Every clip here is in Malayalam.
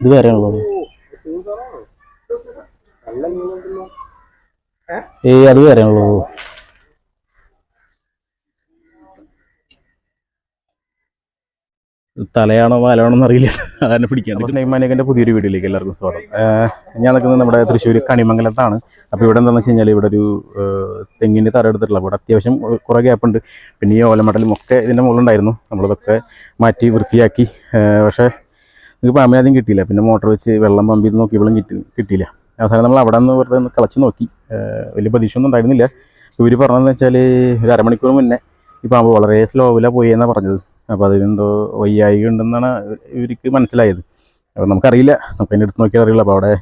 ഇത് വേറെ ഉള്ളത് ഏയ് അത് വേറെ ഉള്ളത് തലയാണോ വലയാണോന്ന് അറിയില്ല. അതന്നെ പിടിക്കാൻ നെയ്മാനേക്കന്റെ പുതിയൊരു വീഡിയോയിലേക്ക് എല്ലാവർക്കും സ്വാഗതം. ഞാൻ നിൽക്കുന്നത് നമ്മുടെ തൃശ്ശൂർ കണിമംഗലത്താണ്. അപ്പോൾ ഇവിടെ എന്താണെന്ന് വെച്ച് കഴിഞ്ഞാൽ ഇവിടെ ഒരു തെങ്ങിന്റെ തെങ്ങിന്റെ തറ എടുത്തിട്ടുള്ള ഇവിടെ അത്യാവശ്യം കുറേ ഗ്യാപ്പുണ്ട് പിന്നെ ഈ ഓലമടലും ഒക്കെ ഇതിന്റെ മുകളിലുണ്ടായിരുന്നു. നമ്മളിതൊക്കെ മാറ്റി വൃത്തിയാക്കി. പക്ഷേ നിങ്ങൾക്ക് പാമ്പിനെ ആദ്യം കിട്ടിയില്ല. പിന്നെ മോട്ടോർ വെച്ച് വെള്ളം പമ്പ് ചെയ്ത് നോക്കിയപ്പോഴും കിട്ടി കിട്ടിയില്ല. അവസാനം നമ്മൾ അവിടെ നിന്ന് വെറുതെ ഒന്ന് കളച്ച് നോക്കി. വലിയ വലിയ പ്രതീക്ഷയൊന്നും ഉണ്ടായിരുന്നില്ല. ഇവർ പറഞ്ഞതെന്ന് വെച്ചാൽ ഒരു അരമണിക്കൂർ മുന്നേ ഈ പാമ്പ് വളരെ സ്ലോവിലാണ് പോയി എന്നാണ് പറഞ്ഞത്. അപ്പോൾ അതിനെന്തോ വയ്യായി ഉണ്ടെന്നാണ് ഇവർക്ക് മനസ്സിലായത്. അപ്പോൾ നമുക്കറിയില്ല. നമുക്ക് അതിന്റെ അടുത്ത് നോക്കിയാൽ അറിയില്ല അപ്പോൾ അവിടെ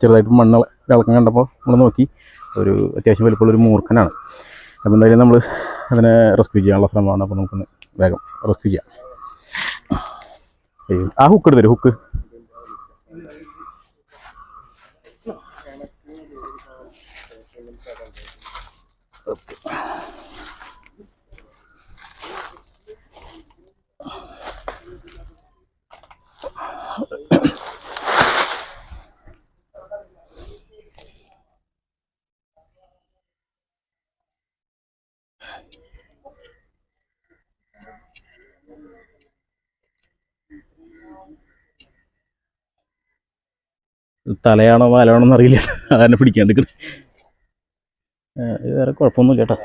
ചെറുതായിട്ട് മണ്ണ് ഇളക്കം കണ്ടപ്പോൾ നമ്മൾ നോക്കി. ഒരു അത്യാവശ്യം വലിപ്പമുള്ള ഒരു മൂർഖനാണ്. അപ്പോൾ എന്തായാലും നമ്മൾ അതിനെ റെസ്ക്യൂ ചെയ്യാനുള്ള ശ്രമമാണ്. അപ്പോൾ നമുക്കൊന്ന് വേഗം റെസ്ക്യൂ ചെയ്യാം. ആ ഹുക്ക് എടുത്തരും ഹുക്ക് തലയാണോ വാലാണോ എന്നറിയില്ല. അതാണ് പിടിക്കാണ്ട് നിൽക്കണത്. ഏഹ് ഇത് വേറെ കുഴപ്പമൊന്നും കേട്ടോ.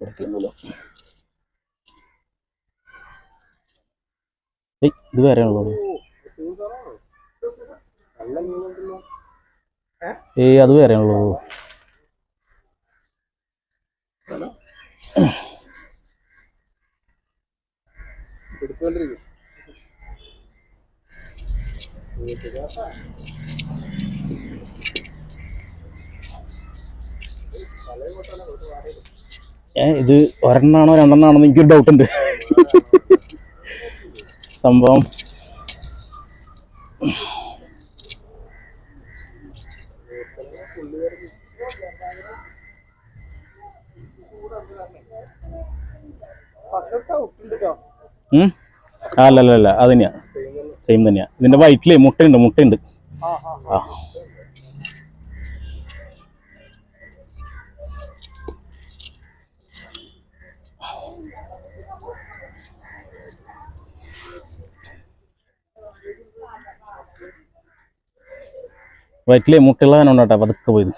എടുക്കുന്നില്ല ഏയ് ഇത് വേറെ ഉള്ളത് ഏയ് അത് വേറെ ഉള്ളത് ഏ ഇത് ഒരെണ്ണാണോ രണ്ടെണ്ണാണോ എനിക്ക് എനിക്കൊരു ഡൗട്ട് ഉണ്ട്. സംഭവം. അല്ലല്ല അത് തന്നെയാ. സെയിം തന്നെയാ. ഇതിന്റെ വൈറ്റിലേ മുട്ടയുണ്ട് മുട്ടയുണ്ട്. ആ. വയറ്റിലെ കാരണം ഉണ്ടാട്ടെ പതുക്കെ പോയത്.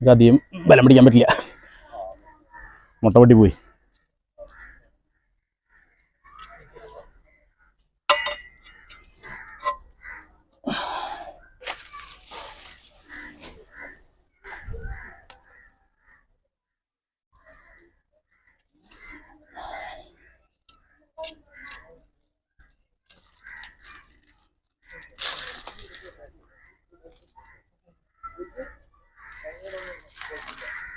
അധികം ബലം പിടിക്കാൻ പറ്റില്ല. മുട്ട പൊട്ടി പോയി. ആ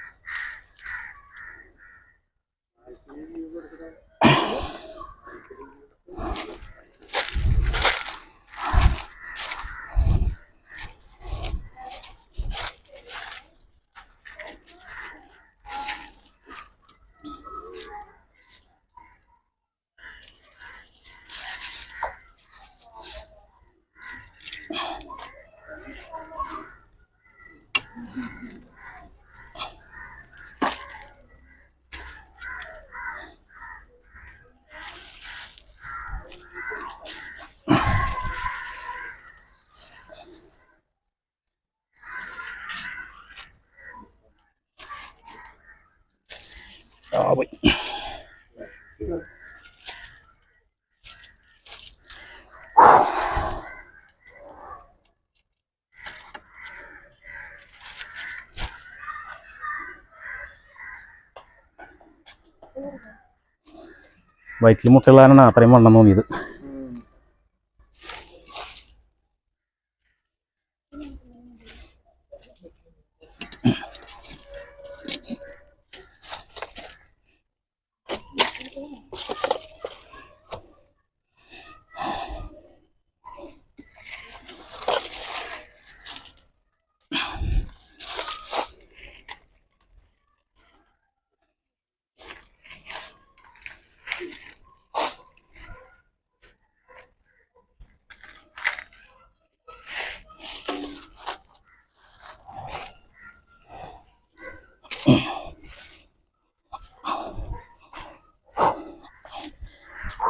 പോയി വയറ്റിൽ മുട്ടകളാണ് അത്രയും വണ്ണം തോന്നിയത്.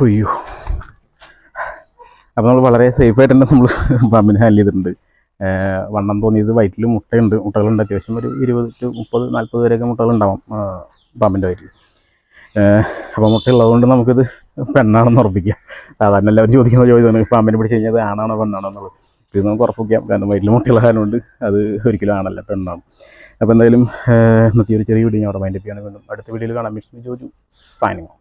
അയ്യോ. അപ്പോൾ നമ്മൾ വളരെ സേഫായിട്ട് തന്നെ നമ്മൾ പാമ്പിനെ ഹാൻഡിൽ ചെയ്തിട്ടുണ്ട്. വണ്ണം തോന്നിയത് വയറ്റിൽ മുട്ടയുണ്ട്. മുട്ടകളുണ്ട്. അത്യാവശ്യം ഒരു ഇരുപത് ടു മുപ്പത് നാൽപ്പത് വരെയൊക്കെ മുട്ടകളുണ്ടാവും പാമ്പിന്റെ വയറ്റിൽ അപ്പോൾ അപ്പോൾ മുട്ടയുള്ളതുകൊണ്ട് നമുക്കിത് പെണ്ണാണെന്ന് ഉറപ്പിക്കാം. സാധാരണ എല്ലാവരും ചോദിക്കുന്ന ചോദ്യമാണ് പാമ്പിനെ പിടിച്ച് കഴിഞ്ഞാൽ ആണാണോ പെണ്ണാണോ? എന്നുള്ളത്. ഇത് നമുക്ക് ഉറപ്പിക്കാം കാരണം വയറ്റിൽ മുട്ടിളകാനുണ്ട് അത് ഒരിക്കലും ആണല്ല പെണ്ണാണ് അപ്പോൾ എന്തായാലും ഇന്നത്തെ ഒരു ചെറിയ വീഡിയോ ഞാൻ അവിടെ മൈൻഡ് ചെയ്യാണ് വീണ്ടും അടുത്ത വീഡിയോയിൽ കാണാം. Mix Joju signing